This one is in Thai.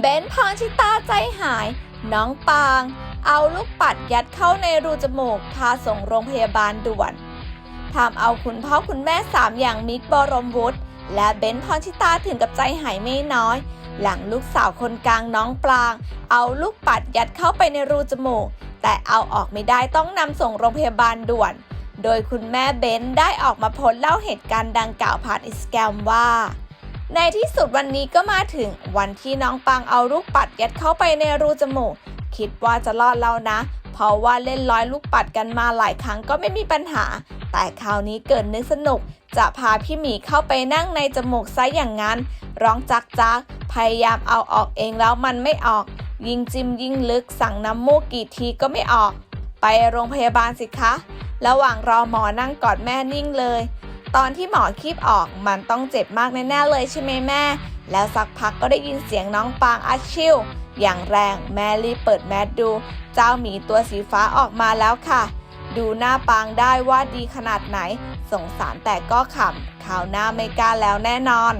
เบนพรชิตาใจหาย น้องปาง เอาลูกปัดยัดเข้าในรูจมูก พาส่งโรงพยาบาลด่วนทำเอาคุณพ่อคุณแม่สามอย่างมิกบรมวุฒิและเบนพรชิตาถึงกับใจหายไม่น้อย หลังลูกสาวคนกลางน้องปลาง เอาลูกปัดยัดเข้าไปในรูจมูก แต่เอาออกไม่ได้ต้องนำส่งโรงพยาบาลด่วน โดยคุณแม่เบนได้ออกมาโพสเล่าเหตุการณ์ดังกล่าวผ่านอินสตาแกรมว่า ในที่สุดวันนี้ก็มาถึงวันที่น้องปังเอาลูกปัดยัดเข้าไปในรูจมูก คิดว่าจะรอดแล้วนะ เพราะว่าเล่นร้อยลูกปัดกันมาหลายครั้งก็ไม่มีปัญหา แต่คราวนี้เกิดนึกสนุก จะพาพี่หมีเข้าไปนั่งในจมูกซะอย่างนั้น ร้องจักจักพยายามเอาออกเองแล้วมันไม่ออก ยิงจิ้มยิงลึกสั่งน้ำมูกกี่ทีก็ไม่ออก ไปโรงพยาบาลสิคะ ระหว่างรอหมอนั่งกอดแม่นิ่งเลย ตอนที่หมอคีบออกมันต้องเจ็บมากแน่ๆเลยใช่ไหมแม่ แล้วสักพักก็ได้ยินเสียงน้องปางอาชิวอย่างแรงแม่รีบเปิดแมสดู เจ้าหมีตัวสีฟ้าออกมาแล้วค่ะ ดูหน้าปางได้ว่าดีขนาดไหน สงสารแต่ก็ขำข่าวหน้าไม่กล้าแล้วแน่นอน